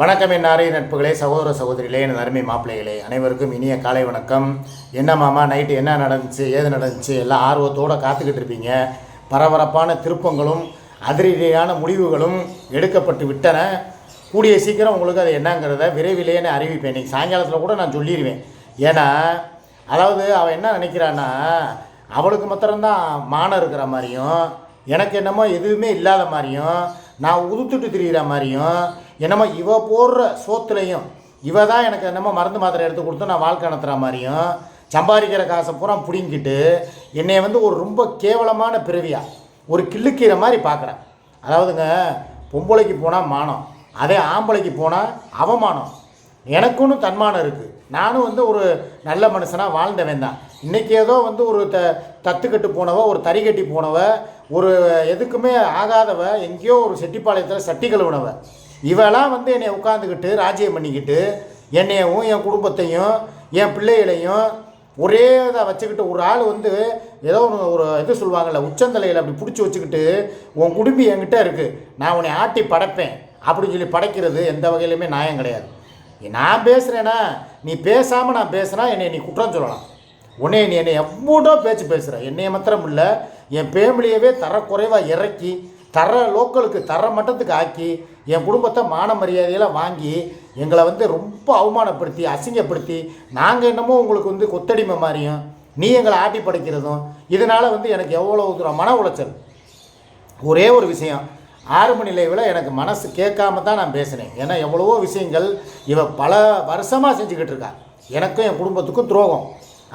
வணக்கம் என் நாரை நட்புகளே சகோதர சகோதரிகளே என் அருமை மாப்பிள்ளைகளே. அனைவருக்கும் இனிய காலை வணக்கம். என்ன மாமா நைட்டு என்ன நடந்துச்சு ஏது நடந்துச்சு எல்லாம் ஆர்வத்தோடு காத்துக்கிட்டு இருப்பீங்க. பரபரப்பான திருப்பங்களும் அதிரடியான முடிவுகளும் எடுக்கப்பட்டு விட்டன. கூடிய சீக்கிரம் உங்களுக்கு அது என்னங்கிறத விரைவிலேயே நான் அறிவிப்பேன். இன்றைக்கி சாயங்காலத்தில் கூட நான் சொல்லிடுவேன் ஏன்னா அதாவது அவன் என்ன நினைக்கிறான்னா அவளுக்கு மாத்திரம்தான் மானம் இருக்கிற மாதிரியும் எனக்கு என்னமோ எதுவுமே இல்லாத மாதிரியும் நான் உதுத்துட்டு திரிகிற மாதிரியும் என்னமோ இவ போடுற சோத்துலையும் இவ தான் எனக்கு என்னமோ மருந்து மாத்திரை எடுத்து கொடுத்து நான் வாழ்க்கை நடத்துகிற மாதிரியும் சம்பாதிக்கிற காசை பூரா பிடிங்கிட்டு என்னை வந்து ஒரு ரொம்ப கேவலமான பிறவியா ஒரு கிள்ளுக்கீரை மாதிரி பார்க்குறேன் அதாவதுங்க பொம்பளைக்கு போனால் மானம் அதே ஆம்பளைக்கு போனால் அவமானம். எனக்குன்னு தன்மானம் இருக்குது நானும் வந்து ஒரு நல்ல மனுஷனாக வாழ்ந்தவன் தான். இன்றைக்கி ஏதோ வந்து ஒரு த தத்துக்கட்டு போனவ ஒரு தறி கட்டி போனவ ஒரு எதுக்குமே ஆகாதவ எங்கேயோ ஒரு செட்டிப்பாளையத்தில் சட்டி கழுவுனவ. இவெல்லாம் வந்து என்னை உட்காந்துக்கிட்டு ராஜ்யம் பண்ணிக்கிட்டு என்னையவும் என் குடும்பத்தையும் என் பிள்ளைகளையும் ஒரே இதை வச்சுக்கிட்டு ஒரு ஆள் வந்து ஏதோ ஒன்று ஒரு இது சொல்லுவாங்கள்ல உச்சந்தலையில் அப்படி பிடிச்சி வச்சுக்கிட்டு உன் குடும்பி என்கிட்ட இருக்குது நான் உன்னை ஆட்டி படைப்பேன் அப்படின்னு சொல்லி படைக்கிறது எந்த வகையிலுமே நியாயம் கிடையாது. நான் பேசுகிறேன்னா நீ பேசாமல் நான் பேசுனா என்னை நீ குற்றம் சொல்லலாம். உன்னை நீ என்னை எவ்வளோ பேச்சு பேசுகிற என்னைய மாத்திரம் இல்லை என் ஃபேமிலியவே தரக்குறைவாக இறக்கி தர லோக்கலுக்கு தர மட்டத்துக்கு ஆக்கி என் குடும்பத்தை மான மரியாதையெல்லாம் வாங்கி எங்களை வந்து ரொம்ப அவமானப்படுத்தி அசிங்கப்படுத்தி நாங்கள் என்னமோ உங்களுக்கு வந்து கொத்தடிமை மாதிரியும் நீ எங்களை ஆட்டி படைக்கிறதும் இதனால் வந்து எனக்கு எவ்வளோ தூரம் மன உளைச்சல். ஒரே ஒரு விஷயம் ஆறு மணி லைவில் எனக்கு மனசு கேட்காம தான் நான் பேசினேன். ஏன்னா எவ்வளவோ விஷயங்கள் இவ பல வருஷமாக செஞ்சுக்கிட்டு இருக்கா. எனக்கும் என் குடும்பத்துக்கும் துரோகம்.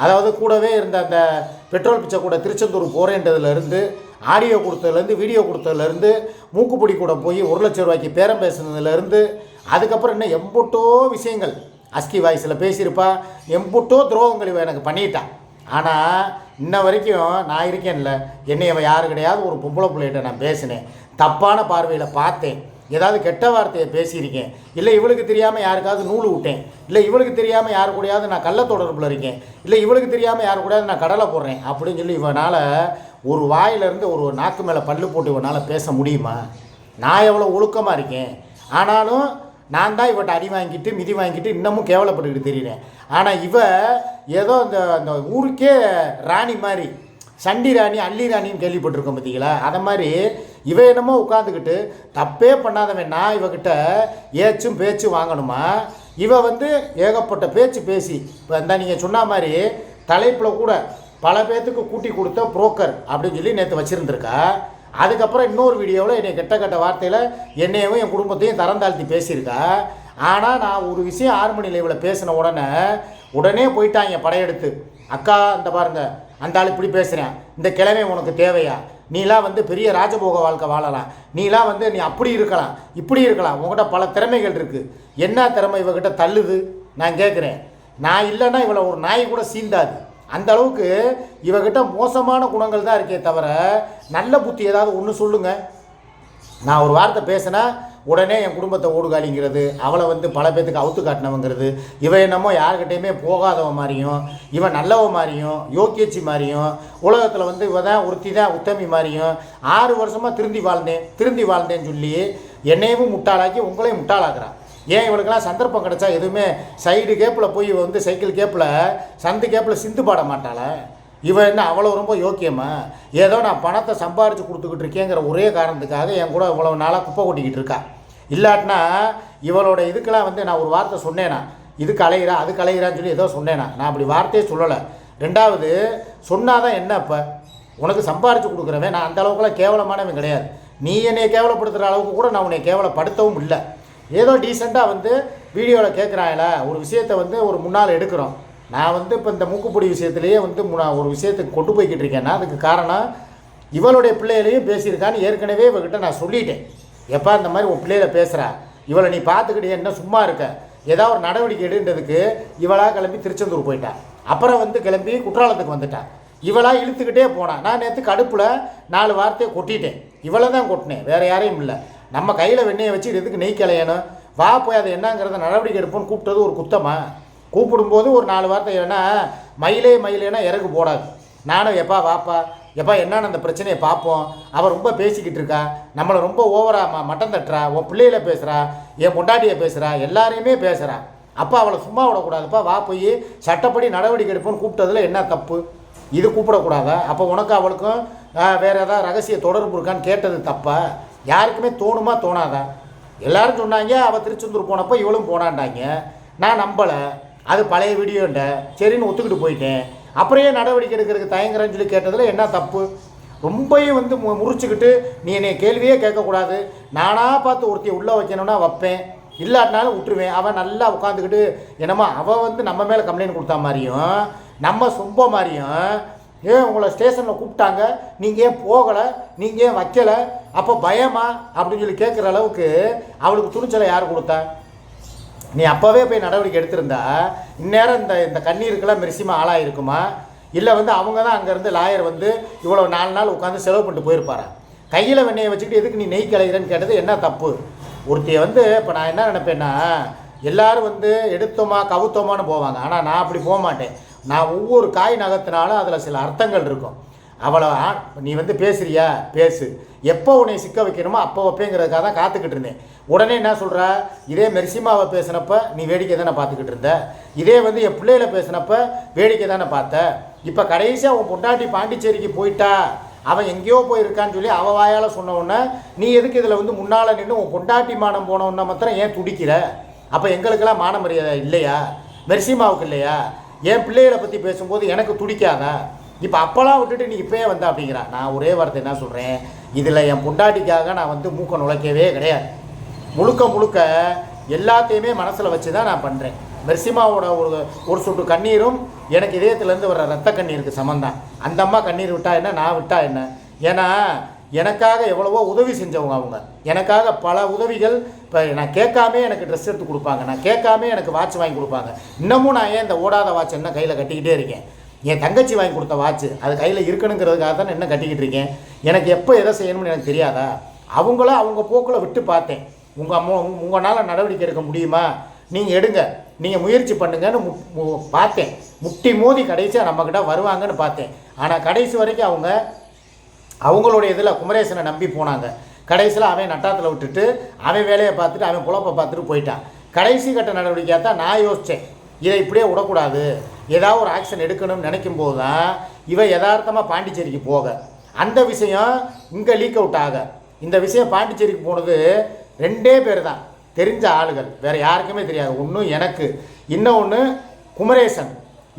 அதாவது கூடவே இருந்த அந்த பெட்ரோல் பிச்சை கூட திருச்செந்தூர் போகிறேன்றதுலேருந்து ஆடியோ கொடுத்ததுலேருந்து வீடியோ கொடுத்ததுலேருந்து மூக்குப்பொடி கூட போய் ஒரு லட்ச ரூபாய்க்கு பேரம் பேசுனதுலேருந்து அதுக்கப்புறம் இன்னும் எம்புட்டோ விஷயங்கள். அஸ்கி வாய்ஸில் பேசியிருப்பா எம்புட்டோ துரோகங்கள் இவன் எனக்கு பண்ணிட்டான் ஆனால் இன்ன வரைக்கும் நான் இருக்கேன்ல என்னை அவன் யாரு கிடையாது ஒரு பொம்பளை பிள்ளைகிட்ட நான் பேசினேன். தப்பான பார்வையில் பார்த்தேன். ஏதாவது கெட்ட வார்த்தையை பேசியிருக்கேன். இல்லை இவளுக்கு தெரியாமல் யாருக்காவது நூல் விட்டேன் இல்லை இவளுக்கு தெரியாமல் யாரு கூடயாவது நான் கள்ள தொடர்பில் இருக்கேன். இல்லை இவளுக்கு தெரியாமல் யாரு கூடயாவது நான் கடலை போடுறேன் அப்படின்னு சொல்லி இவனால் ஒரு வாயிலிருந்து ஒரு நாக்கு மேலே பல்லு போட்டு இவனால் பேச முடியுமா? நான் எவ்வளோ ஒழுக்கமாக இருக்கேன்? ஆனாலும் நான் தான் இவட்ட அடி வாங்கிட்டு மிதி வாங்கிட்டு இன்னமும் கேவலப்பட்டுக்கிட்டு தெரியுறேன். ஆனால் இவ ஏதோ அந்த அந்த ஊருக்கே ராணி மாதிரி சண்டி ராணி அள்ளி ராணின்னு கேள்விப்பட்டிருக்கோம் பார்த்தீங்களா? அதை மாதிரி இவ என்னமோ உட்காந்துக்கிட்டு தப்பே பண்ணாதவன் நான் இவகிட்ட ஏச்சும் பேச்சும் வாங்கணுமா? இவ வந்து ஏகப்பட்ட பேச்சு பேசி இப்போ இந்த நீங்கள் சொன்ன மாதிரி தலைப்பில் கூட பல பேர்த்துக்கு கூட்டி கொடுத்த புரோக்கர் அப்படின்னு சொல்லி நேற்று வச்சுருந்துருக்கா. அதுக்கப்புறம் இன்னொரு வீடியோவில் என்னை கெட்ட கெட்ட வார்த்தையில் என்னையவும் என் குடும்பத்தையும் தரம் தாழ்த்தி பேசியிருக்கா. ஆனால் நான் ஒரு விஷயம் ஆறு மணி லைவில் பேசின உடனே உடனே போயிட்டாங்க படையெடுத்து. அக்கா இந்த பாருங்க அந்த ஆள் இப்படி பேசுகிறேன் இந்த கிழமை உனக்கு தேவையா? நீலாம் வந்து பெரிய ராஜபோக வாழ்க்கை வாழலாம். நீலாம் வந்து நீ அப்படி இருக்கலாம் இப்படி இருக்கலாம். உங்கள்கிட்ட பல திறமைகள் இருக்குது என்ன திறமை இவகிட்ட தள்ளுது? நான் கேட்குறேன் நான் இல்லைன்னா இவளை ஒரு நாய் கூட சீந்தாது. அந்த அளவுக்கு இவகிட்ட மோசமான குணங்கள் தான் இருக்கே தவிர நல்ல புத்தி ஏதாவது ஒன்று சொல்லுங்கள் நான் ஒரு வார்த்தை பேசினா உடனே என் குடும்பத்தை ஓடுகாலிங்கிறது அவளை வந்து பல பேத்துக்கு அவுத்து காட்டினவங்கிறது இவன் என்னமோ யார்கிட்டையுமே போகாதவ மாதிரியும் இவன் நல்லவ மாதிரியும் யோக்கியச்சி மாதிரியும் உலகத்தில் வந்து இவ தான் ஒருத்தி தான் உத்தமி மாதிரியும் ஆறு வருஷமாக திருந்தி வாழ்ந்தேன் திருந்தி வாழ்ந்தேன்னு சொல்லி என்னையும் முட்டாளாக்கி உங்களையும் முட்டாளாக்குறான் ஏன் இவளுக்கெல்லாம் சந்தர்ப்பம் கிடைச்சா எதுவுமே சைடு கேப்பில் போய் வந்து சைக்கிள் கேப்பில் சந்து கேப்பில் சிந்து பாட மாட்டாளே? இவன் என்ன அவ்வளோ ரொம்ப யோக்கியமா? ஏதோ நான் பணத்தை சம்பாரித்து கொடுத்துக்கிட்டு இருக்கேங்கிற ஒரே காரணத்துக்காக என் கூட இவ்வளோ நாளாக குப்பை கொட்டிக்கிட்டு இருக்கா. இல்லாட்டினா இவளோட இதுக்கெல்லாம் வந்து நான் ஒரு வார்த்தை சொன்னேனா? இதுக்கு கலையிறா அது கலையிறான்னு சொல்லி ஏதோ சொன்னேனா? நான் அப்படி வார்த்தையே சொல்லலை. ரெண்டாவது சொன்னாதான் என்ன இப்போ உனக்கு சம்பாரித்து கொடுக்குறவன் நான் அந்த அளவுக்குலாம் கேவலமானவன் கிடையாது. நீ என்னை கேவலப்படுத்துகிற அளவுக்கு கூட நான் உன்னை கேவலப்படுத்தவும் இல்லை. ஏதோ டீசெண்டாக வந்து வீடியோவில் கேட்குறாங்கள ஒரு விஷயத்தை வந்து ஒரு முன்னால் எடுக்கிறோம். நான் வந்து இப்போ இந்த மூக்குப்பொடி விஷயத்துலேயே வந்து நான் ஒரு விஷயத்துக்கு கொண்டு போய்கிட்டு இருக்கேன்னா அதுக்கு காரணம் இவளுடைய பிள்ளைகளையும் பேசியிருக்கான்னு ஏற்கனவே இவகிட்ட நான் சொல்லிட்டேன். எப்போ இந்த மாதிரி உன் பிள்ளையில பேசுகிறா இவளை நீ பார்த்துக்கிட்டே என்ன சும்மா இருக்க? ஏதாவது ஒரு நடவடிக்கை எடுன்றதுக்கு இவளாக கிளம்பி திருச்செந்தூர் போயிட்டா. அப்புறம் வந்து கிளம்பி குற்றாலத்துக்கு வந்துட்டா. இவளாக இழுத்துக்கிட்டே போனான் நான் நேற்று கடுப்பில் நாலு வார்த்தையை கொட்டிட்டேன். இவளை தான் கொட்டினேன். வேறு யாரையும் இல்லை. நம்ம கையில் வெண்ணையை வச்சு இதுக்கு எதுக்கு நெய் கிளையணும்? வா போய் அதை என்னங்கிறத நடவடிக்கை எடுப்போம்னு கூப்பிட்டது ஒரு குத்தமாக கூப்பிடும்போது ஒரு நாலு வார்த்தை ஏன்னா மயிலே மயிலேனா இறகு போடாது. நானும் எப்பா வாப்பா எப்பா என்னன்னு அந்த பிரச்சனையை பார்ப்போம். அவள் ரொம்ப பேசிக்கிட்டு இருக்கா. நம்மளை ரொம்ப ஓவரா ம மட்டம் தட்டுறா. உன் பிள்ளையில பேசுகிறா என் பொண்டாட்டியை பேசுகிறா எல்லாரையுமே பேசுகிறா அப்பா அவளை சும்மா விடக்கூடாதுப்பா. வா போய் சட்டப்படி நடவடிக்கை எடுப்போம்னு கூப்பிட்டதில் என்ன தப்பு? இது கூப்பிடக்கூடாதா? அப்போ உனக்கு அவளுக்கும் வேறு ஏதாவது ரகசிய தொடர்பு இருக்கான்னு கேட்டது தப்பா? யாருக்குமே தோணுமா தோணாதா? எல்லாரும் சொன்னாங்க அவள் திருச்செந்தூர் போனப்போ இவளும் போனாண்டாங்க நான் நம்பலை. அது பழைய வீடியோண்ட சரின்னு ஒத்துக்கிட்டு போயிட்டேன். அப்புறம் நடவடிக்கை எடுக்கிறதுக்கு தயங்குறேன்னு சொல்லி கேட்டதில் என்ன தப்பு? ரொம்பையும் வந்து மு முறிச்சுக்கிட்டு நீ என்னை கேள்வியே கேட்கக்கூடாது. நானாக பார்த்து ஒருத்தையை உள்ளே வைக்கணும்னா வைப்பேன். இல்லாட்டினாலும் விட்டுருவேன். அவன் நல்லா உட்காந்துக்கிட்டு என்னமோ அவள் வந்து நம்ம மேலே கம்ப்ளைண்ட் கொடுத்தா மாதிரியும் நம்ம சொம்ப மாதிரியும் ஏன் உங்களை ஸ்டேஷனில் கூப்பிட்டாங்க? நீங்கள் ஏன் போகலை? நீங்கள் ஏன் வைக்கலை? அப்போ பயமா? அப்படின்னு சொல்லி கேட்குற அளவுக்கு அவளுக்கு துணிச்சலை யார் கொடுத்தா? நீ அப்போவே போய் நடவடிக்கை எடுத்திருந்தா இந்நேரம் இந்த இந்த கண்ணீருக்கெல்லாம் மெரிசிமா ஆளாயிருக்குமா? இல்லை வந்து அவங்க தான் அங்கேருந்து லாயர் வந்து இவ்வளோ நாலு நாள் உட்காந்து செலவு பண்ணிட்டு போயிருப்பாரா? கையில் வெண்ணையை வச்சுக்கிட்டு எதுக்கு நீ நெய் கலைகிறேன்னு கேட்டது என்ன தப்பு? ஒருத்தியை வந்து இப்போ நான் என்ன நினைப்பேன்னா எல்லாரும் வந்து எடுத்தோமா கவுத்தோமான்னு போவாங்க. ஆனால் நான் அப்படி போக மாட்டேன். நான் ஒவ்வொரு காய் நகத்தினாலும் அதில் சில அர்த்தங்கள் இருக்கும். அவ்வளோ நீ வந்து பேசுறியா? பேசு. எப்போ உன்னை சிக்க வைக்கணுமோ அப்போ வைப்பேங்கிறதுக்காக தான் காத்துக்கிட்டு இருந்தேன். உடனே என்ன சொல்கிறா இதே மெர்சிமாவை பேசினப்ப நீ வேடிக்கை தானே பார்த்துக்கிட்டு இருந்த? இதே வந்து என் பிள்ளையில பேசினப்ப வேடிக்கை தானே பார்த்த? இப்போ கடைசியாக உன் பொண்டாட்டி பாண்டிச்சேரிக்கு போயிட்டா? அவன் எங்கேயோ போயிருக்கான்னு சொல்லி அவள் வாயால் சொன்ன நீ எதுக்கு இதில் வந்து முன்னால் நின்று உன் பொண்டாட்டி மானம் போன மாத்திரம் ஏன் துடிக்கிற? அப்போ எங்களுக்கெல்லாம் மான மரியாதை இல்லையா? மெர்சிமாவுக்கு இல்லையா? என் பிள்ளைகளை பற்றி பேசும்போது எனக்கு துடிக்காதா? இப்போ அப்போலாம் விட்டுட்டு நீ இப்போயே வந்த அப்படிங்கிறா. நான் ஒரே வார்த்தை என்ன சொல்கிறேன் இதில் என் பொண்டாட்டிக்காக நான் வந்து மூக்க நுழைக்கவே கிடையாது. முழுக்க முழுக்க எல்லாத்தையுமே மனசில் வச்சு தான் நான் பண்ணுறேன் மெர்சிமாவோட ஒரு ஒரு சொட்டு கண்ணீரும் எனக்கு இதயத்துலேருந்து வர ரத்த கண்ணீருக்கு சமந்தான் அந்த அம்மா கண்ணீர் விட்டா என்ன நான் விட்டா என்ன? ஏன்னா எனக்காக எவ்வளவோ உதவி செஞ்சவங்க அவங்க. எனக்காக பல உதவிகள் இப்போ நான் கேட்காமே எனக்கு ட்ரெஸ் எடுத்து கொடுப்பாங்க. நான் கேட்காமே எனக்கு வாட்ச் வாங்கி கொடுப்பாங்க. இன்னமும் நான் ஏன் இந்த ஓடாத வாட்ச் என்ன கையில் கட்டிக்கிட்டே இருக்கேன்? என் தங்கச்சி வாங்கி கொடுத்த வாட்ச் அது கையில் இருக்கணுங்கிறதுக்காக தான் என்ன கட்டிக்கிட்டு இருக்கேன்? எனக்கு எப்போ எதை செய்யணும்னு எனக்கு தெரியாதா? அவங்கள அவங்க போக்கில் விட்டு பார்த்தேன். உங்கள் அம்மா உங்களால் நடவடிக்கை எடுக்க முடியுமா? நீங்கள் எடுங்க. நீங்கள் முயற்சி பண்ணுங்கன்னு மு பார்த்தேன். முட்டி மோதி கடைசியாக நம்மக்கிட்ட வருவாங்கன்னு பார்த்தேன். ஆனால் கடைசி வரைக்கும் அவங்க அவங்களுடைய இதில் குமரேசனை நம்பி போனாங்க. கடைசியில் அவன் நட்டாத்தில் விட்டுட்டு அவன் வேலையை பார்த்துட்டு அவன் குழப்பை பார்த்துட்டு போயிட்டான். கடைசி கட்ட நடவடிக்கையாக தான் நான் யோசித்தேன் இதை இப்படியே விடக்கூடாது. ஏதாவது ஒரு ஆக்ஷன் எடுக்கணும்னு நினைக்கும் போது தான் இவன் யதார்த்தமாக பாண்டிச்சேரிக்கு போக. அந்த விஷயம் இங்கே லீக் அவுட் ஆக. இந்த விஷயம் பாண்டிச்சேரிக்கு போனது ரெண்டே பேர் தான் தெரிஞ்ச ஆளுகள். வேறு யாருக்குமே தெரியாது. ஒன்றும் எனக்கு. இன்னொன்று குமரேசன்.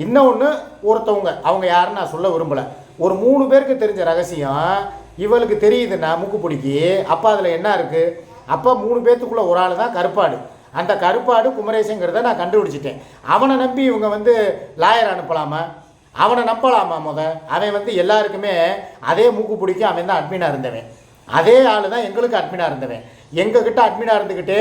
இன்னொன்று ஒருத்தவங்க. அவங்க யாருன்னு நான் சொல்ல விரும்பலை. ஒரு மூணு பேருக்கு தெரிஞ்ச ரகசியம் இவளுக்கு தெரியுதுன்னா மூக்குப்பிடிக்கி அப்போ அதில் என்ன இருக்குது அப்போ மூணு பேர்த்துக்குள்ளே ஒரு ஆள் தான் கருப்பாடு. அந்த கருப்பாடு குமரேசுங்கிறத நான் கண்டுபிடிச்சிட்டேன். அவனை நம்பி இவங்க வந்து லாயர் அனுப்பலாமா? அவனை நம்பலாமா முத? அவன் வந்து எல்லாருக்குமே அதே மூக்கு பிடிக்கும் அவன் தான் அட்மினாக இருந்தவன். அதே ஆள் தான் எங்களுக்கு அட்மினாக இருந்தவன். எங்ககிட்ட அட்மினாக இருந்துக்கிட்டு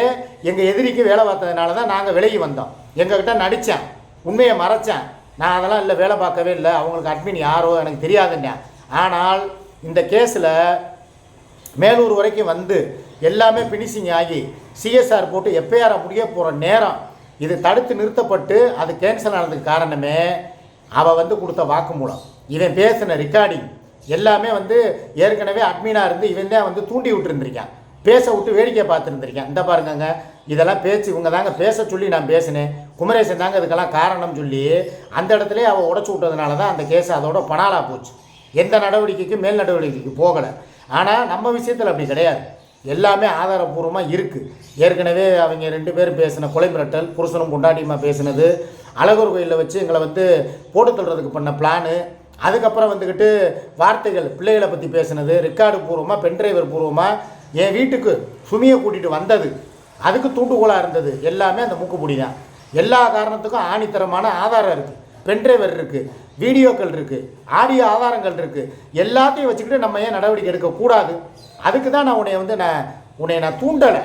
எங்கள் எதிரிக்கு வேலை பார்த்ததுனால தான் நாங்கள் விலகி வந்தோம். எங்ககிட்ட நடித்தேன் உண்மையை மறைச்சேன். நான் அதெல்லாம் இல்லை வேலை பார்க்கவே இல்லை. அவங்களுக்கு அட்மின் யாரோ எனக்கு தெரியாதுன்னா ஆனால் இந்த கேஸில் மேலூர் வரைக்கும் வந்து எல்லாமே ஃபினிஷிங் ஆகி சிஎஸ்ஆர் போட்டு எஃப்ஐஆர் முடிய போகிற நேரம் இது தடுத்து நிறுத்தப்பட்டு அது கேன்சல் ஆனதுக்கு காரணமே அவள் வந்து கொடுத்த வாக்குமூலம். இவன் பேசின ரெக்கார்டிங் எல்லாமே வந்து ஏற்கனவே அட்மினாக இருந்து இவன் தான் வந்து தூண்டி விட்டுருந்துருக்கான். பேச விட்டு வேடிக்கை பார்த்துருந்துருக்கேன். இந்த பாருங்கங்க இதெல்லாம் பேச்சு இவங்க தாங்க பேச சொல்லி நான் பேசினேன். குமரேசன் தாங்க இதுக்கெல்லாம் காரணம் சொல்லி அந்த இடத்துல அவள் உடச்சி விட்டதுனால தான் அந்த கேஸ் அதோட பணாலாக போச்சு. எந்த நடவடிக்கைக்கும் மேல் நடவடிக்கைக்கு போகலை. ஆனால் நம்ம விஷயத்தில் அப்படி கிடையாது. எல்லாமே ஆதாரபூர்வமாக இருக்குது ஏற்கனவே அவங்க ரெண்டு பேர் பேசின கொலை மிரட்டல் புருஷனும் பொண்டாட்டியுமா பேசினது அழகர் கோயிலில் வச்சு எங்களை வந்து போட்டு தள்ளுறதுக்கு பண்ண பிளானு அதுக்கப்புறம் வந்துக்கிட்டு வார்த்தைகள் பிள்ளைகளை பற்றி பேசினது ரெக்கார்டு பூர்வமாக பென்டிரைவர் பூர்வமாக என் வீட்டுக்கு சுமியை கூட்டிகிட்டு வந்தது. அதுக்கு தூண்டுகோலாக இருந்தது. எல்லாமே அந்த மூக்குப்பிடி தான் எல்லா காரணத்துக்கும் ஆணித்தரமான ஆதாரம் இருக்குது பென்டிரைவர் இருக்குது வீடியோக்கள் இருக்குது ஆடியோ ஆதாரங்கள் இருக்குது எல்லாத்தையும் வச்சுக்கிட்டு நம்ம ஏன் நடவடிக்கை எடுக்கக்கூடாது? அதுக்கு தான் நான் உன்னை வந்து நான் உன்னை நான் தூண்டலை.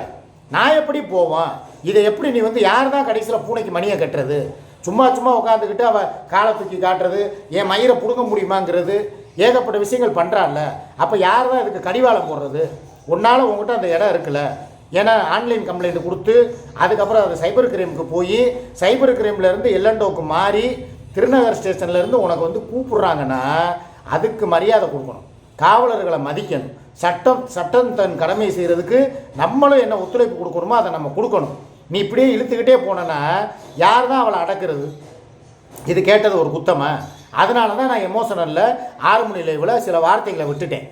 நான் எப்படி போவேன்? இதை எப்படி நீ வந்து யார் தான் கடைசியில் பூனைக்கு மணியை கட்டுறது? சும்மா சும்மா உட்காந்துக்கிட்டு அவள் காலை தூக்கி காட்டுறது என் மயிரை பிடுங்க முடியுமாங்கிறது ஏகப்பட்ட விஷயங்கள் பண்ணுறான்ல அப்போ யார் தான் இதுக்கு கடிவாளம் போடுறது? உன்னால் உங்ககிட்ட அந்த இடம் இருக்குல்ல. ஏன்னா ஆன்லைன் கம்ப்ளைண்ட் கொடுத்து அதுக்கப்புறம் அது சைபர் கிரைமுக்கு போய் சைபர் கிரைம்லேருந்து எல்லண்டோக்கு மாறி திருநகர் ஸ்டேஷன்லேருந்து உனக்கு வந்து கூப்பிடுறாங்கன்னா அதுக்கு மரியாதை கொடுக்கணும். காவலர்களை மதிக்கணும். சட்டம் சட்டம் தன் கடமை செய்கிறதுக்கு நம்மளும் என்ன ஒத்துழைப்பு கொடுக்கணுமோ அதை நம்ம கொடுக்கணும். நீ இப்படியே இழுத்துக்கிட்டே போனேன்னா யார் தான் அவளை அடக்கிறது? இது கேட்டது ஒரு குத்தமா? அதனால தான் நான் எமோஷனலில் ஆறு மணி லைவில் சில வார்த்தைகளை விட்டுட்டேன்.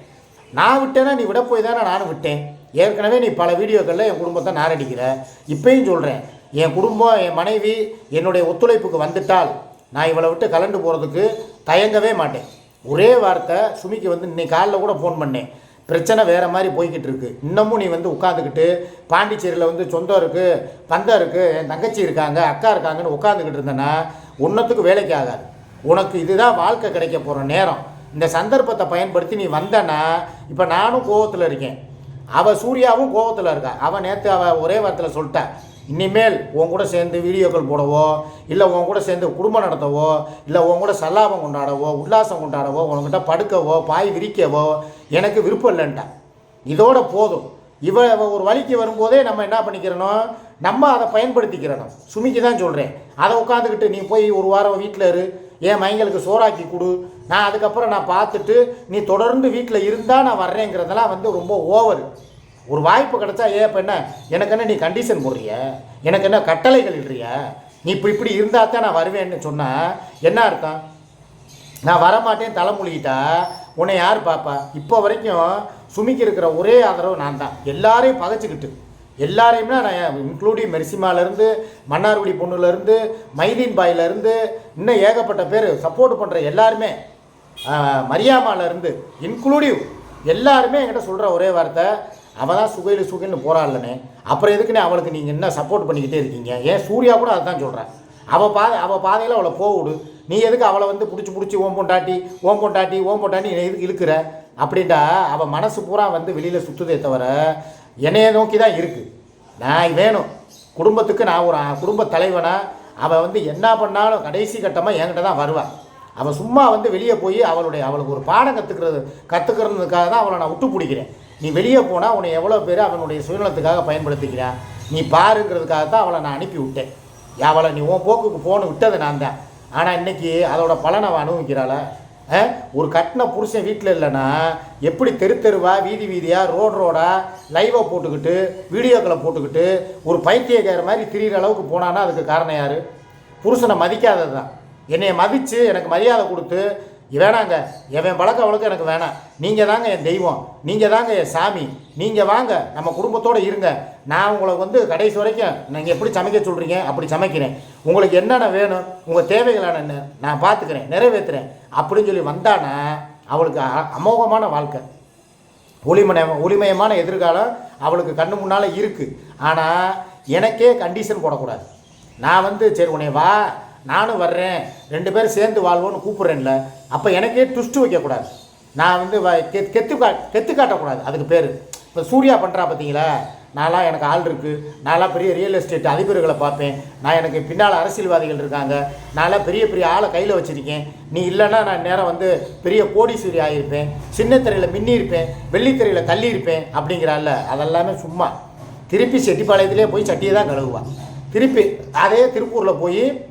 நான் விட்டேன்னா நீ விட போய் தானே நானும் விட்டேன். ஏற்கனவே நீ பல வீடியோக்களில் என் குடும்பத்தை நாரடிக்கிற. இப்பயும் சொல்கிறேன் என் குடும்பம் என் மனைவி என்னுடைய ஒத்துழைப்புக்கு வந்துட்டால் நான் இவளை விட்டு கலண்டு போகிறதுக்கு தயங்கவே மாட்டேன். ஒரே வார்த்தை சுமிக்கு வந்து இன்னைக்கு காலைல கூட ஃபோன் பண்ணேன். பிரச்சனை வேறு மாதிரி போய்கிட்டு இருக்கு. இன்னமும் நீ வந்து உட்காந்துக்கிட்டு பாண்டிச்சேரியில் வந்து சொந்தம் இருக்குது பந்தம் இருக்குது என் தங்கச்சி இருக்காங்க அக்கா இருக்காங்கன்னு உட்காந்துக்கிட்டு இருந்தேன்னா ஒன்றத்துக்கு வேலைக்கு ஆகாது. உனக்கு இதுதான் வாழ்க்கை கிடைக்க போகிற நேரம். இந்த சந்தர்ப்பத்தை பயன்படுத்தி நீ வந்தனா இப்போ நானும் கோவத்தில் இருக்கேன். அவள் சூர்யாவும் கோவத்தில் இருக்கா? அவன் நேற்று அவள் ஒரே வாரத்தில் சொல்லிட்டா. இனிமேல் உன் கூட சேர்ந்து வீடியோக்கள் போடவோ இல்லை உன் கூட சேர்ந்து குடும்பம் நடத்தவோ இல்லை உன் கூட சல்லாபம் கொண்டாடவோ உல்லாசம் கொண்டாடவோ உன்கிட்ட படுக்கவோ பாய் விரிக்கவோ எனக்கு விருப்பம் இல்லைன்ட்டா. இதோட போதும். இவ ஒரு வழிக்கு வரும்போதே நம்ம என்ன பண்ணிக்கிறனோ நம்ம அதை பயன்படுத்திக்கிறணும். சுமிக்கு தான் சொல்கிறேன் அதை உட்காந்துக்கிட்டு நீ போய் ஒரு வாரம் வீட்டில் இரு. என் மைங்களுக்கு சோறாக்கி கொடு. நான் அதுக்கப்புறம் நான் பார்த்துட்டு நீ தொடர்ந்து வீட்டில் இருந்தால் நான் வர்றேங்கிறதெல்லாம் வந்து ரொம்ப ஓவர் ஒரு வாய்ப்பு கிடைச்சா ஏன் இப்போ என்ன? எனக்கு என்ன நீ கண்டிஷன் போடுறிய? எனக்கு என்ன கட்டளைகள் இடுறிய? நீ இப்படி இப்படி இருந்தால் தான் நான் வருவேன்னு சொன்னால் என்ன அர்த்தம்? நான் வரமாட்டேன் தலைமொழிகிட்டா உன்னை யார் பாப்பா இப்போ வரைக்கும் சுமிக்கு இருக்கிற ஒரே ஆதரவு நான் தான். எல்லாரையும் பகைச்சிக்கிட்டு. எல்லாரையுமே நான் இன்க்ளூடிங் மெரிசிமாலேருந்து மன்னார்குடி பொண்ணுலேருந்து மைதீன் பாயிலேருந்து இன்னும் ஏகப்பட்ட பேர் சப்போர்ட் பண்ணுற எல்லாருமே மரியாமாலேருந்து இன்க்ளூடிவ் எல்லாருமே என்கிட்ட சொல்கிற ஒரே வார்த்தை அவள் தான் சுகையில் சுகைன்னு போகிறாள்லனே அப்புறம் எதுக்குன்னு அவளுக்கு நீங்கள் என்ன சப்போர்ட் பண்ணிக்கிட்டே இருக்கீங்க? ஏன் சூர்யா கூட அதுதான் சொல்கிறேன் அவள் பாதை அவள் பாதையில் அவளை போக விடு நீ எதுக்கு அவளை வந்து பிடிச்சி பிடிச்சி ஓம் பொண்டாட்டி ஓம் பொண்டாட்டி ஓம் பொண்டாட்டி எதுக்கு இழுக்கிற? அப்படின்ட்டா அவள் மனசு பூரா வந்து வெளியில் சுற்றுதே தவிர என்னைய நோக்கி தான் இருக்குது நான் வேணும். குடும்பத்துக்கு நான் ஒரு குடும்ப தலைவனாக அவள் வந்து என்ன பண்ணாலும் கடைசி கட்டமாக என்கிட்ட தான் வருவாள் அவள் சும்மா வந்து வெளியே போய் அவளுடைய அவளுக்கு ஒரு பாடம் கற்றுக்கிறது கற்றுக்கிறதுக்காக தான் அவளை நான் விட்டு பிடிக்கிறேன். நீ வெளியே போனால் உன்னை எவ்வளோ பேர் அவனுடைய சுயநலத்துக்காக பயன்படுத்திக்கிறான் நீ பாருங்கிறதுக்காக தான் அவளை நான் அனுப்பி விட்டேன் அவளை நீ உன் போக்குக்கு போன விட்டது நான் தான். ஆனால் இன்றைக்கி அதோட பலனை அவன் அனுபவிக்கிறாள? ஒரு கட்டின புருஷன் வீட்டில் இல்லைன்னா எப்படி தெரு தெருவா வீதி வீதியாக ரோடு ரோடாக லைவை போட்டுக்கிட்டு வீடியோக்களை போட்டுக்கிட்டு ஒரு பைத்தியக்கார மாதிரி திரியிற அளவுக்கு போனான்னா அதுக்கு காரணம் யார்? புருஷனை மதிக்காதது தான் என்னை மதித்து எனக்கு மரியாதை கொடுத்து வேணாங்க. எவன் பழக்கம் அவளுக்கு எனக்கு வேணாம். நீங்கள் தாங்க என் தெய்வம். நீங்கள் தாங்க என் சாமி. நீங்கள் வாங்க. நம்ம குடும்பத்தோடு இருங்க. நான் உங்களை வந்து கடைசி வரைக்கும் நீங்கள் எப்படி சமைக்க சொல்கிறீங்க அப்படி சமைக்கிறேன். உங்களுக்கு என்னென்ன வேணும் உங்கள் தேவைகளான என்ன நான் பார்த்துக்கிறேன் நிறைவேற்றுறேன். அப்படின்னு சொல்லி வந்தானா அவளுக்கு அ- அமோகமான வாழ்க்கை. ஒளிமய ஒளிமயமான எதிர்காலம் அவளுக்கு கண்ணு முன்னால் இருக்குது ஆனால் எனக்கே கண்டிஷன் போடக்கூடாது. நான் வந்து சரி உன்னை வா நானும் வர்றேன். ரெண்டு பேரும் சேர்ந்து வாழ்வோன்னு கூப்பிட்றேன்ல. அப்போ எனக்கே ட்விஸ்ட்டு வைக்கக்கூடாது. நான் வந்து வ- கெத்து கா கெத்து காட்டக்கூடாது. அதுக்கு பேர். இப்போ சூர்யா பண்ணுறா பார்த்தீங்களா நான்லாம் எனக்கு ஆள் இருக்குது நான்லாம் பெரிய ரியல் எஸ்டேட் அதிபர்களை பார்ப்பேன். நான் எனக்கு பின்னால் அரசியல்வாதிகள் இருக்காங்க. நான்லாம் பெரிய பெரிய ஆளை கையில் வச்சுருக்கேன். நீ இல்லைன்னா நான் நேரம் வந்து பெரிய கோடீஸ்வரி ஆகியிருப்பேன் சின்னத்திரையில் மின்னி இருப்பேன் வெள்ளித்திரையில் தள்ளியிருப்பேன் அப்படிங்கிறாள்ல. அதெல்லாமே சும்மா. திருப்பி செட்டிப்பாளையத்திலே போய் சட்டியை தான் கழுவுவான் திருப்பி அதே திருப்பூரில் போய்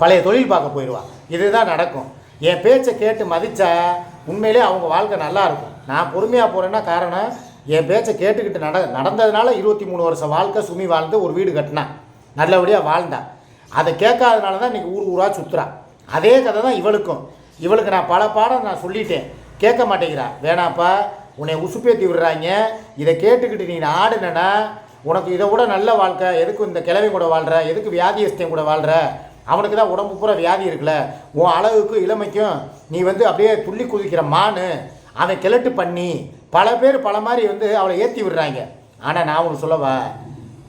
பழைய தொழில் பார்க்க போயிடுவா. இதுதான் நடக்கும். என் பேச்சை கேட்டு மதித்தா உண்மையிலே அவங்க வாழ்க்கை நல்லா இருக்கும். நான் பொறுமையாக போகிறேன்னா காரணம் என் பேச்சை கேட்டுக்கிட்டு நட நடந்ததுனால இருபத்தி மூணு வருஷம் வாழ்க்கை சுமி வாழ்ந்து ஒரு வீடு கட்டினான் நல்லபடியாக வாழ்ந்தான் அதை கேட்காதனால தான் இன்றைக்கி ஊர் ஊராக சுற்றுறான் அதே கதை தான் இவளுக்கும். இவளுக்கு நான் பல பாடம் நான் சொல்லிட்டேன். கேட்க மாட்டேங்கிறா. வேணாப்பா உன்னை உசுப்பேற்றி விடுறாங்க. இதை கேட்டுக்கிட்டு நீ ஆடுனேன்னா உனக்கு இதை விட நல்ல வாழ்க்கை. எதுக்கு இந்த கிழவி கூட வாழ்கிற எதுக்கு வியாதியஸ்தையும் கூட வாழ்கிற அவனுக்கு தான் உடம்பு பூரா வியாதி இருக்குல்ல. உன் அழகுக்கும் இளமைக்கும் நீ வந்து அப்படியே துள்ளி குதிக்கிற மானு அவன் கிழட்டு பண்ணி பல பேர் பல மாதிரி வந்து அவளை ஏற்றி விடுறாங்க. ஆனால் நான் உனக்கு சொல்லவா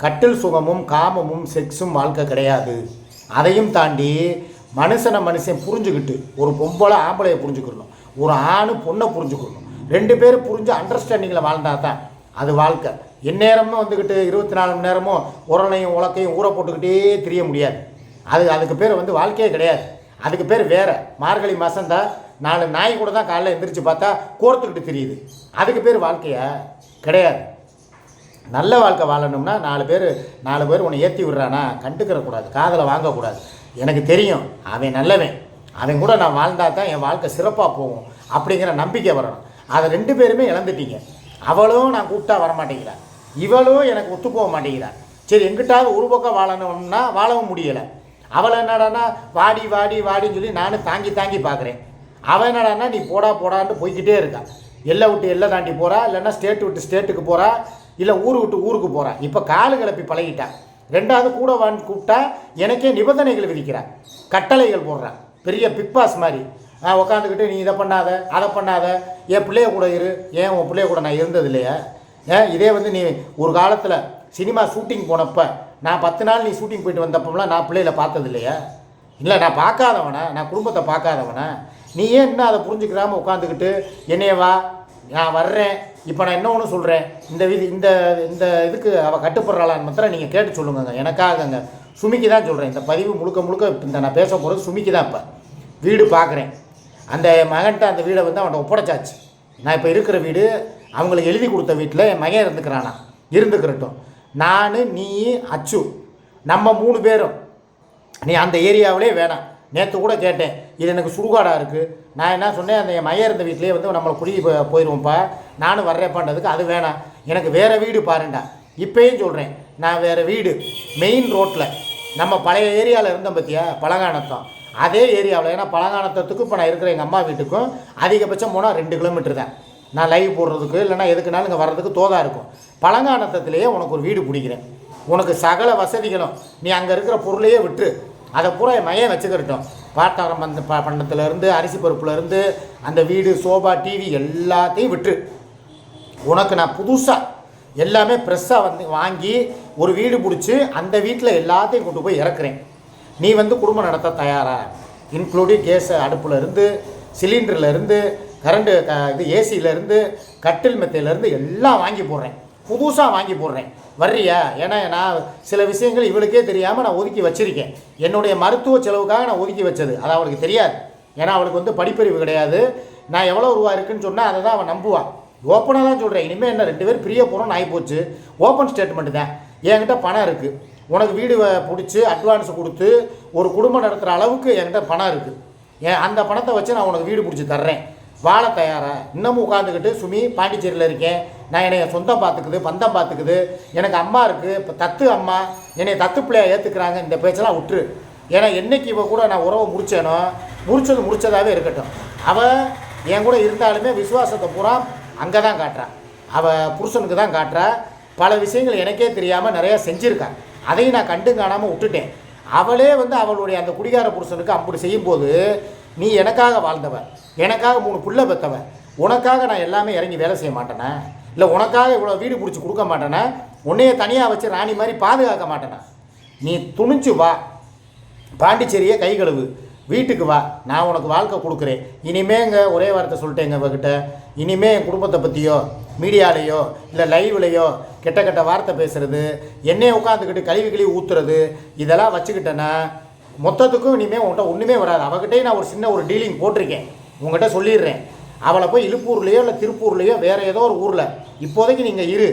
கட்டில் சுகமும் காமமும் செக்ஸும் வாழ்க்கை கிடையாது. அதையும் தாண்டி மனுஷனை மனுஷன் புரிஞ்சுக்கிட்டு ஒரு பொம்பளை ஆம்பளையை புரிஞ்சுக்கிடணும் ஒரு ஆண் பொண்ணை புரிஞ்சுக்கிடணும் ரெண்டு பேரும் புரிஞ்சு அண்டர்ஸ்டாண்டிங்கில் வாழ்ந்தா தான் அது வாழ்க்கை. எந்நேரமும் வந்துக்கிட்டு இருபத்தி நாலு மணி நேரமும் உரணையும் உலக்கையும் ஊற போட்டுக்கிட்டே தெரிய முடியாது. அது அதுக்கு பேர் வந்து வாழ்க்கையே கிடையாது. அதுக்கு பேர் வேறு. மார்கழி மாதந்தான் நாலு நாய் கூட தான் காலைல எந்திரிச்சு பார்த்தா கோர்த்துக்கிட்டு தெரியுது. அதுக்கு பேர் வாழ்க்கையா? கிடையாது. நல்ல வாழ்க்கை வாழணும்னா நாலு பேர் நாலு பேர் உன்னை ஏற்றி விடுறானா? கண்டுக்கிறக்கூடாது காதில் வாங்கக்கூடாது எனக்கு தெரியும். அவன் நல்லவன். அவன் கூட நான் வாழ்ந்தா தான் என் வாழ்க்கை சிறப்பாக போகும். அப்படிங்கிற நம்பிக்கை வரணும். அதை ரெண்டு பேருமே இழந்துட்டீங்க. அவளும் நான் கூப்பிட்டா வரமாட்டேங்கிறான் இவளும் எனக்கு ஒத்து போக மாட்டேங்கிறா. சரி எங்கிட்டாவது ஒரு பக்கம் வாழணும்னா வாழவும் முடியலை. அவளை என்னடான்னா வாடி வாடி வாடின்னு சொல்லி நானும் தாங்கி தாங்கி பார்க்குறேன். அவன் என்னடான்னா நீ போடா போடான்னு போய்க்கிட்டே இருக்கான் எல்லை விட்டு எல்லை தாண்டி போகிறா இல்லைன்னா ஸ்டேட் விட்டு ஸ்டேட்டுக்கு போகிறா இல்லை ஊர் விட்டு ஊருக்கு போகிறா இப்போ காலு கிளப்பி பழகிட்டா. ரெண்டாவது கூட வான்னு கூப்பிட்டா எனக்கே நிபந்தனைகள் விதிக்கிறான் கட்டளைகள் போடுறான் பெரிய பிக்பாஸ் மாதிரி. நான் உட்காந்துக்கிட்டு நீ இதை பண்ணாத அதை பண்ணாத. என் பிள்ளைய கூட இரு. ஏன் உன் பிள்ளைய கூட நான் இருந்தது இல்லையா ஏன் இதே வந்து நீ ஒரு காலத்தில் சினிமா ஷூட்டிங் போனப்போ நான் பத்து நாள் நீ ஷூட்டிங் போயிட்டு வந்தப்பம்லாம் நான் பிள்ளைகளை பார்த்தது இல்லையா இல்லை நான் பார்க்காதவனா? நான் குடும்பத்தை பார்க்காதவனா? நீ ஏன் இன்னும் அதை புரிஞ்சுக்கிறாம உட்காந்துக்கிட்டு என்னைய வா நான் வர்றேன். இப்போ நான் என்ன ஒன்று சொல்கிறேன் இந்த விதி இந்த இந்த இதுக்கு அவள் கட்டுப்படுறாளான்னு மாத்திரம் நீங்கள் கேட்டு சொல்லுங்கங்க. எனக்காகங்க. சுமிக்கு தான் சொல்கிறேன் இந்த பதிவு முழுக்க முழுக்க இந்த நான் பேச போகிறது சுமிக்கு தான் இப்போ. வீடு பார்க்குறேன். அந்த மகன்கிட்ட அந்த வீடை வந்து அவன்கிட்ட ஒப்படைச்சாச்சு. நான் இப்போ இருக்கிற வீடு அவங்களுக்கு எழுதி கொடுத்த வீட்டில் என் மகன் இருந்துக்கிறானா இருந்துக்கிறட்டும். நான் நீ அச்சு. நம்ம மூணு பேரும். நீ அந்த ஏரியாவிலே வேணாம். நேற்று கூட கேட்டேன் இது எனக்கு சுடுகாடாக இருக்குது நான் என்ன சொன்னேன் அந்த என் மையம் இருந்த வீட்டிலே வந்து நம்மளை குடி போயிடுவோம்ப்பா நானும் வர்றேப்பான்றதுக்கு அது வேணாம். எனக்கு வேறு வீடு பாருண்டா. இப்பயும் சொல்கிறேன் நான் வேறு வீடு. மெயின் ரோட்டில் நம்ம பழைய ஏரியாவில் இருந்தோம் பார்த்தியா பழங்கானத்தம். அதே ஏரியாவில் ஏன்னா பழங்கானத்தத்துக்கும் இப்போ நான் இருக்கிற எங்கள் அம்மா வீட்டுக்கும் அதிகபட்சம் போனால் ரெண்டு கிலோமீட்டர் தான். நான் லைவ் போடுறதுக்கு இல்லைன்னா எதுக்குனாலும் இங்கே வர்றதுக்கு தோதாக இருக்கும். பழங்கானத்தத்திலேயே உனக்கு ஒரு வீடு பிடிக்கிறேன். உனக்கு சகல வசதிகளும் நீ அங்கே இருக்கிற பொருளையே விட்டு அதை பூரா என் மையம் வச்சுக்கிட்டோம் பாட்டாரம் பந்த ப பண்டத்துலேருந்து அரிசி பருப்புலேருந்து அந்த வீடு சோபா டிவி எல்லாத்தையும் விட்டு உனக்கு நான் புதுசாக எல்லாமே ஃப்ரெஷ்ஷாக வந்து வாங்கி ஒரு வீடு பிடிச்சி அந்த வீட்டில் எல்லாத்தையும் கொண்டு போய் இறக்குறேன். நீ வந்து குடும்பம் நடத்த தயாரா? இன்க்ளூடிங் கேஸ் அடுப்புலேருந்து சிலிண்டர்லேருந்து கரண்ட்டு க இது ஏசியிலேருந்து கட்டில் மெத்தையிலேருந்து எல்லாம் வாங்கி போடுறேன். புதுசாக வாங்கி போடுறேன். வர்றியா? ஏன்னா நான் சில விஷயங்கள் இவளுக்கே தெரியாமல் நான் ஒதுக்கி வச்சிருக்கேன். என்னுடைய மருத்துவ செலவுக்காக நான் ஒதுக்கி வச்சது. அது அவளுக்கு தெரியாது. ஏன்னா அவளுக்கு வந்து படிப்பறிவு கிடையாது. நான் எவ்வளோ ரூபா இருக்குன்னு சொன்னால் அதை தான் அவன் நம்புவான். ஓப்பனாக தான் சொல்கிறேன் இனிமேல் என்ன ரெண்டு பேரும் பிரிய போகிறோம்னு ஆகிப்போச்சு ஓப்பன் ஸ்டேட்மெண்ட் தான். என்கிட்ட பணம் இருக்குது உனக்கு வீடு பிடிச்சி அட்வான்ஸ் கொடுத்து ஒரு குடும்பம் நடத்துகிற அளவுக்கு என்கிட்ட பணம் இருக்குது ஏன் அந்த பணத்தை வச்சு நான் உனக்கு வீடு பிடிச்சி தர்றேன். வாழ தயாராக இன்னமும் உட்காந்துக்கிட்டு சுமி பாண்டிச்சேரியில் இருக்கேன். நான் என்னை சொந்தம் பார்த்துக்குது பந்தம் பார்த்துக்குது. எனக்கு அம்மா இருக்குது இப்போ தத்து அம்மா. என்னை தத்து பிள்ளையாக ஏற்றுக்கிறாங்க இந்த பேச்செல்லாம் விட்டுரு ஏன்னா என்னைக்கு இவ கூட நான் உறவை முடித்தேனோ முடிச்சது முடிச்சதாகவே இருக்கட்டும். அவள் என் கூட இருந்தாலுமே விசுவாசத்தை பூரா அங்கே தான் காட்டுறான் அவள் புருஷனுக்கு தான் காட்டுறா. பல விஷயங்கள் எனக்கே தெரியாமல் நிறையா செஞ்சுருக்காள் அதையும் நான் கண்டு காணாமல் விட்டுட்டேன். அவளே வந்து அவளுடைய அந்த குடிகார புருஷனுக்கு அப்படி செய்யும்போது நீ எனக்காக வாழ்ந்தவ எனக்காக மூணு புள்ள பெற்றவன் உனக்காக நான் எல்லாமே இறங்கி வேலை செய்ய மாட்டேனே? இல்லை உனக்காக இவ்வளோ வீடு பிடிச்சி கொடுக்க மாட்டேனே? உன்னைய தனியாக வச்சு ராணி மாதிரி பாதுகாக்க மாட்டேனா? நீ துணிஞ்சு வா. பாண்டிச்சேரியே கை கழுவு. வீட்டுக்கு வா. நான் உனக்கு வாழ்க்கை கொடுக்குறேன். இனிமேங்க ஒரே வார்த்தை சொல்லிட்டேங்க இவகிட்ட இனிமே என் குடும்பத்தை பற்றியோ மீடியாலேயோ இல்லை லைவ்லையோ கெட்ட கெட்ட வார்த்தை பேசுகிறது என்னையே உட்காந்துக்கிட்டு கழுவி கழுவி ஊற்றுறது இதெல்லாம் வச்சுக்கிட்டேன்னா மொத்தத்துக்கும் இனிமேல் உன்கிட்ட ஒன்றுமே வராது. அவகிட்டே நான் ஒரு சின்ன ஒரு டீலிங் போட்டிருக்கேன். உங்கள்கிட்ட சொல்லிடுறேன். அவளை போய் இழுப்பூர்லேயோ இல்லை திருப்பூர்லேயோ வேறு ஏதோ ஒரு ஊரில் இப்போதைக்கு நீங்கள் இரு.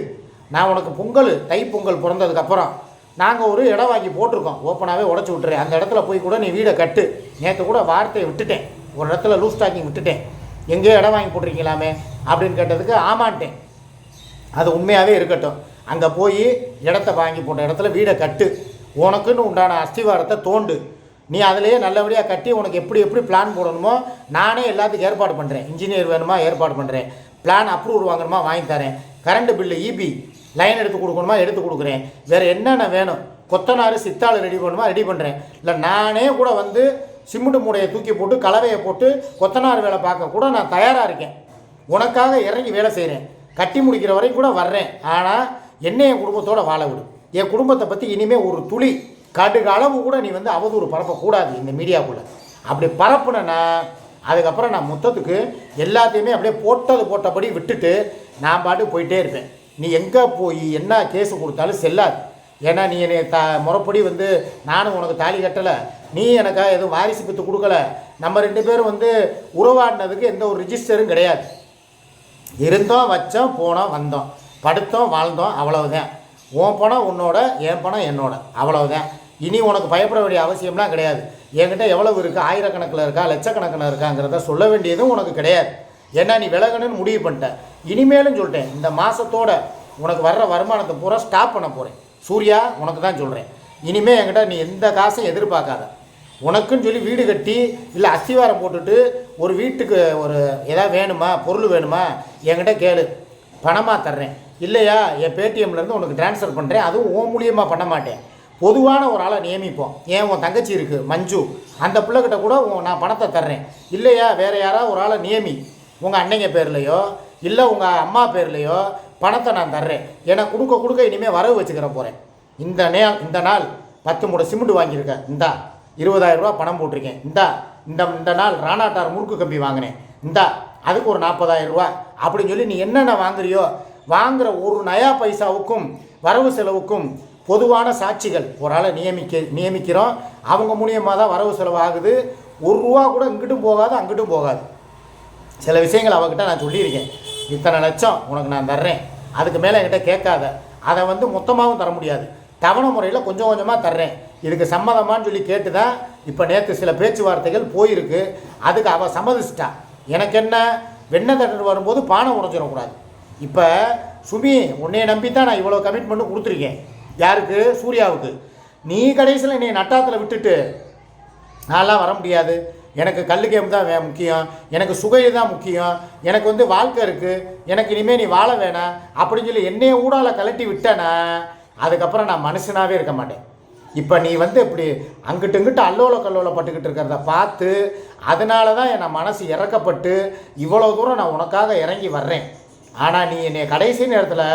நான் உனக்கு பொங்கல் தை பொங்கல் பிறந்ததுக்கப்புறம் நாங்கள் ஒரு இடம் வாங்கி போட்டிருக்கோம். ஓப்பனாகவே உடச்சி விட்டுறேன். அந்த இடத்துல போய் கூட நீ வீடை கட்டு. நேற்று கூட வார்த்தையை விட்டுட்டேன். ஒரு இடத்துல லூஸ் டாக்கிங் விட்டுட்டேன். எங்கேயோ இடம் வாங்கி போட்டிருக்கீங்களாமே அப்படின்னு கேட்டதுக்கு ஆமான்ட்டேன். அது உண்மையாகவே இருக்கட்டும். அங்கே போய் இடத்த வாங்கி போட்ட இடத்துல வீடை கட்டு. உனக்குன்னு உண்டான அஸ்திவாரத்தை தோண்டு. நீ அதிலேயே நல்லபடியாக கட்டி உனக்கு எப்படி எப்படி பிளான் போடணுமோ நானே எல்லாத்துக்கும் ஏற்பாடு பண்ணுறேன் இன்ஜினியர் வேணுமா ஏற்பாடு பண்ணுறேன் பிளான் அப்ரூவல் வாங்கணுமா வாங்கி தரேன். கரண்ட் பில்லு இபி லைன் எடுத்து கொடுக்கணுமா எடுத்து கொடுக்குறேன். வேறு என்னென்ன வேணும்? கொத்தனார் சித்தாள் ரெடி பண்ணுமா ரெடி பண்ணுறேன் இல்லை நானே கூட வந்து சிமெண்ட் மூடையை தூக்கி போட்டு கலவையை போட்டு கொத்தனார் வேலை பார்க்க கூட நான் தயாராக இருக்கேன். உனக்காக இறங்கி வேலை செய்கிறேன் கட்டி முடிக்கிற வரைக்கும் கூட வர்றேன். ஆனால் என்ன என் குடும்பத்தோட வாழ விடும் என் குடும்பத்தை பற்றி இனிமேல் ஒரு துளி. கடுகு அளவு கூட நீ வந்து அவதூறு பரப்பக்கூடாது இந்த மீடியாவுக்குள்ளே அப்படி பரப்புனேன்னா அதுக்கப்புறம் நான் மொத்தத்துக்கு எல்லாத்தையுமே அப்படியே போட்டது போட்டபடி விட்டுட்டு நான் பாட்டு போயிட்டே இருப்பேன். நீ எங்கே போய் என்ன கேஸ் கொடுத்தாலும் செல்லாது. ஏன்னா நீ என்னை த முறைப்படி வந்து நானும் உனக்கு தாலி கட்டலை. நீ எனக்காக எதுவும் வாரிசு பித்து கொடுக்கல. நம்ம ரெண்டு பேரும் வந்து உறவாடினதுக்கு எந்த ஒரு ரிஜிஸ்டரும் கிடையாது. இருந்தோம் வச்சோம் போனோம் வந்தோம். படுத்தோம் வாழ்ந்தோம் அவ்வளவுதான். உன் பணம் உன்னோட என் பணம் என்னோட. அவ்வளவுதான். இனி உனக்கு பயப்பட வேண்டிய அவசியம்லாம் கிடையாது. என்கிட்ட எவ்வளவு இருக்குது ஆயிரக்கணக்கில் இருக்கா? லட்சக்கணக்கில் இருக்காங்கிறத சொல்ல வேண்டியதும் உனக்கு கிடையாது. ஏன்னா நீ விலகணும்னு முடிவு பண்ணிட்ட. இனிமேலும் சொல்லிட்டேன். இந்த மாதத்தோட உனக்கு வர்ற வருமானத்தை பூரா ஸ்டாப் பண்ண போகிறேன் சூர்யா உனக்கு தான் சொல்கிறேன் இனிமேல் என்கிட்ட நீ எந்த காசும் எதிர்பார்க்காத. உனக்குன்னு சொல்லி வீடு கட்டி இல்லை அஸ்திவாரம் போட்டுட்டு ஒரு வீட்டுக்கு ஒரு எதாவது வேணுமா? பொருள் வேணுமா? என்கிட்ட கேளு. பணமாக தர்றேன். இல்லையா? என் பேடிஎம்லேருந்து உனக்கு ட்ரான்ஸ்ஃபர் பண்ணுறேன் அதுவும் ஓ மூலியமாக பண்ண மாட்டேன். பொதுவான ஒரு ஆளை நியமிப்போம். ஏன்? உன் தங்கச்சி இருக்குது மஞ்சு. அந்த பிள்ளைகிட்ட கூட உன் நான் பணத்தை தர்றேன். இல்லையா? வேறு யாராவது ஒரு ஆளை நியமி. உங்கள் அன்னைங்க பேர்லையோ இல்லை உங்கள் அம்மா பேர்லையோ பணத்தை நான் தர்றேன். ஏன்னா கொடுக்க கொடுக்க இனிமேல் வரவு வச்சுக்கிற போகிறேன் இந்த நே இந்த நாள் பத்து மூடை சிமெண்ட் வாங்கியிருக்கேன் இந்தா இருபதாயிரம் ரூபா பணம் போட்டிருக்கேன். இந்தா இந்த இந்த நாள் ராணாட்டார் முறுக்கு கம்பி வாங்கினேன். இந்தா அதுக்கு ஒரு நாற்பதாயிரம் ரூபா அப்படின்னு சொல்லி நீ என்னென்ன வாங்குறியோ வாங்குகிற ஒரு நயா பைசாவுக்கும் வரவு செலவுக்கும் பொதுவான சாட்சிகள். ஒரு ஆளை நியமிக்க நியமிக்கிறோம். அவங்க மூலியமாக தான் வரவு செலவு ஆகுது ஒரு ரூபா கூட இங்கிட்டும் போகாது அங்கிட்டும் போகாது. சில விஷயங்கள் அவகிட்ட நான் சொல்லியிருக்கேன். இத்தனை லட்சம் உனக்கு நான் தர்றேன். அதுக்கு மேலே என்கிட்ட கேட்காத. அதை வந்து மொத்தமாகவும் தர முடியாது. தவணை முறையில் கொஞ்சம் கொஞ்சமாக தர்றேன். இதுக்கு சம்மதமான்னு சொல்லி கேட்டு தான் இப்போ நேற்று சில பேச்சுவார்த்தைகள் போயிருக்கு. அதுக்கு அவள் சம்மதிச்சிட்டா. எனக்கு என்ன? வெண்ணெய் தட்டு வரும்போது பானை உடஞ்சிடக்கூடாது இப்போ சுமி உன்னைய நம்பி தான் நான் இவ்வளோ கமிட்மெண்ட்டு கொடுத்துருக்கேன். யாருக்கு? சூர்யாவுக்கு. நீ கடைசியில் என்னை நட்டாத்தில் விட்டுட்டு நான்லாம் வர முடியாது. எனக்கு கல் கேம் தான் வே முக்கியம். எனக்கு சுகை தான் முக்கியம். எனக்கு வந்து வாழ்க்கை இருக்குது எனக்கு இனிமேல் நீ வாழ வேணாம். அப்படின்னு சொல்லி என்னைய ஊடால கலட்டி விட்டேனா அதுக்கப்புறம் நான் மனுஷனாகவே இருக்க மாட்டேன். இப்போ நீ வந்து இப்படி அங்கிட்டு இங்கிட்டு அல்லோல கல்லோல பட்டுக்கிட்டு இருக்கிறத பார்த்து அதனால தான் என் மனசு இறக்கப்பட்டு இவ்வளோ தூரம் நான் உனக்காக இறங்கி வர்றேன். ஆனால் நீ என்னை கடைசி நேரத்தில்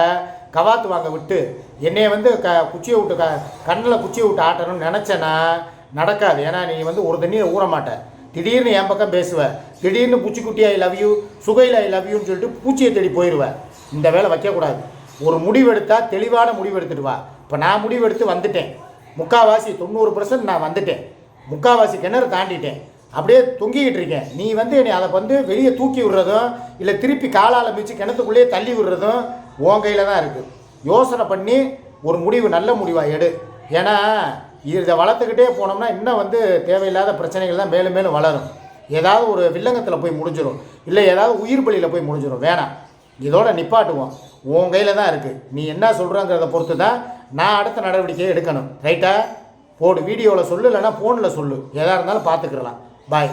கவாத்து வாங்க விட்டு என்னையை வந்து க குச்சியை விட்டு க கண்ணில் குச்சியை விட்டு ஆட்டணும்னு நினச்சேன்னா நடக்காது. ஏன்னா நீ வந்து ஒரு தண்ணியை ஊற மாட்ட. திடீர்னு என் பக்கம் பேசுவ. திடீர்னு பூச்சிக்குட்டி ஐ லவ் யூ சுகையில் ஐ லவ் யூன்னு சொல்லிட்டு பூச்சியை தேடி போயிடுவேன் இந்த வேலை வைக்கக்கூடாது ஒரு முடிவெடுத்தால் தெளிவான முடிவெடுத்துடுவா வா. இப்போ நான் முடிவெடுத்து வந்துட்டேன். முக்காவாசி தொண்ணூறு பர்சன்ட் நான் வந்துட்டேன். முக்காவாசி கிணறு தாண்டிட்டேன். அப்படியே தொங்கிக்கிட்டு இருக்கேன். நீ வந்து என்னை அதை வந்து வெளியே தூக்கி விடுறதும் இல்லை திருப்பி காலால் மிச்சு கிணத்துக்குள்ளேயே தள்ளி விடுறதும் உன் கையில் தான் இருக்குது யோசனை பண்ணி ஒரு முடிவு நல்ல முடிவாக எடு. ஏன்னா இதை வளர்த்துக்கிட்டே போனோம்னா இன்னும் வந்து தேவையில்லாத பிரச்சனைகள் தான் மேலும் மேலும் வளரும். ஏதாவது ஒரு வில்லங்கத்தில் போய் முடிஞ்சிடும் இல்லை ஏதாவது உயிர் பலியில் போய் முடிஞ்சிடும் வேணாம். இதோட நிப்பாட்டுவோம். உன் கையில் தான் இருக்குது நீ என்ன சொல்கிறங்கிறத பொறுத்து தான் நான் அடுத்த நடவடிக்கையை எடுக்கணும். ரைட்டா போடு. வீடியோவில் சொல்லு இல்லைன்னா ஃபோனில் சொல்லு. எதாக இருந்தாலும் பார்த்துக்கிறலாம் பாய்